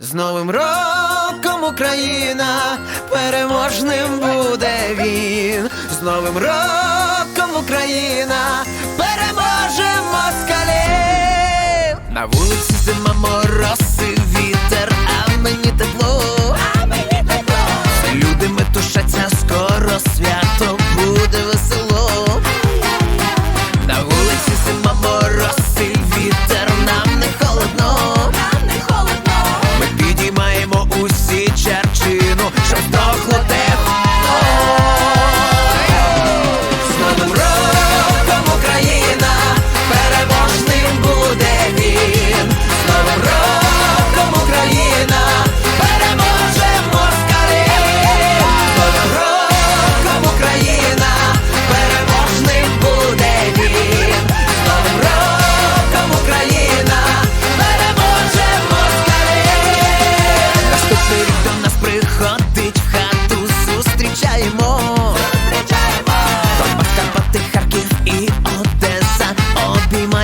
З Новим роком Україна, переможним буде він. З Новим роком Україна, переможе москалів. На вулиці зима морози,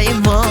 time, huh?